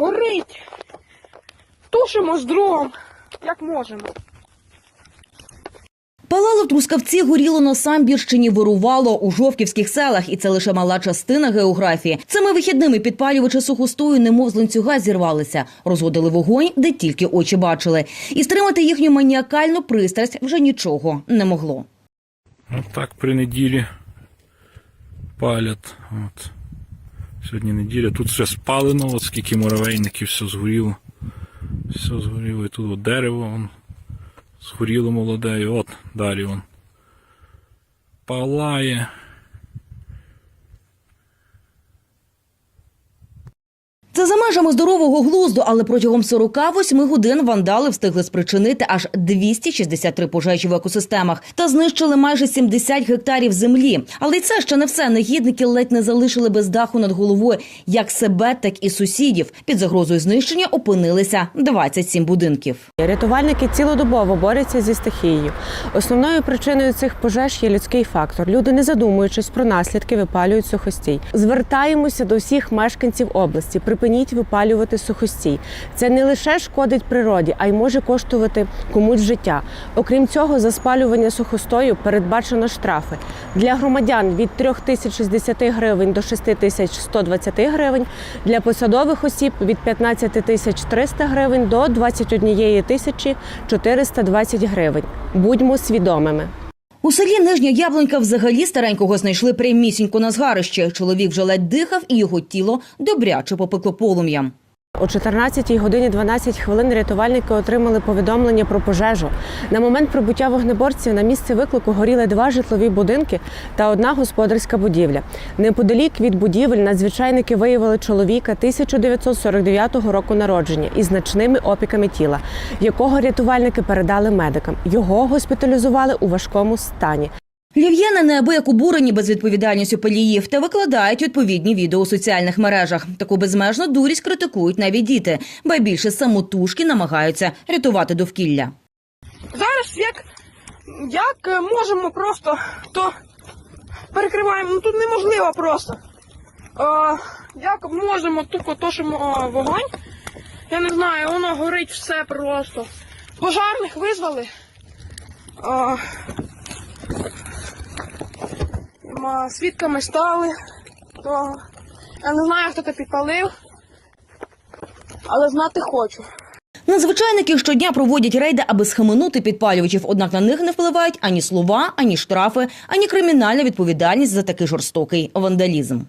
Горить. Тушимо з другом, як можемо. Палало в Трускавці, горіло на Самбірщині, вирувало у жовківських селах, і це лише мала частина географії. Цими вихідними підпалювачі сухостою, немов з ланцюга зірвалися, розводили вогонь, де тільки очі бачили. І стримати їхню маніакальну пристрасть вже нічого не могло. От так при неділі палять. От. Сьогодні неділя. Тут все спалено, от скільки муравейників, все згоріло. Все згоріло. І тут от дерево вон, згоріло молоде. І от далі вон. Палає. Це за межами здорового глузду, але протягом 48 годин вандали встигли спричинити аж 263 пожежі в екосистемах та знищили майже 70 гектарів землі. Але й це ще не все. Негідники ледь не залишили без даху над головою як себе, так і сусідів. Під загрозою знищення опинилися 27 будинків. Рятувальники цілодобово борються зі стихією. Основною причиною цих пожеж є людський фактор. Люди, не задумуючись про наслідки, випалюють сухостій. Звертаємося до всіх мешканців області. Припиніть випалювати сухостій. Це не лише шкодить природі, а й може коштувати комусь життя. Окрім цього, за спалювання сухостою передбачено штрафи для громадян від 3060 гривень до 6120 гривень, для посадових осіб від 15 тисяч 300 гривень до 21 тисячі 420 гривень. Будьмо свідомими. У селі Нижня Яблонька взагалі старенького знайшли прямісінько на згарищі. Чоловік вже ледь дихав, і його тіло добряче попекло полум'ям. О 14 годині 12 хвилин рятувальники отримали повідомлення про пожежу. На момент прибуття вогнеборців на місце виклику горіли два житлові будинки та одна господарська будівля. Неподалік від будівель надзвичайники виявили чоловіка 1949 року народження із значними опіками тіла, якого рятувальники передали медикам. Його госпіталізували у важкому стані. Львів'яни неабияк обурені безвідповідальністю паліїв та викладають відповідні відео у соціальних мережах. Таку безмежну дурість критикують навіть діти, ба більше самотужки намагаються рятувати довкілля. Зараз як, як е, можемо просто, то перекриваємо. Ну тут неможливо просто. Е, як можемо тупо тушимо е, вогонь. Я не знаю, воно горить все просто. Пожарних визвали. Е, свідками стали. То я не знаю, хто це підпалив, але знати хочу. Надзвичайники щодня проводять рейди, аби схаменути підпалювачів, однак на них не впливають ані слова, ані штрафи, ані кримінальна відповідальність за такий жорстокий вандалізм.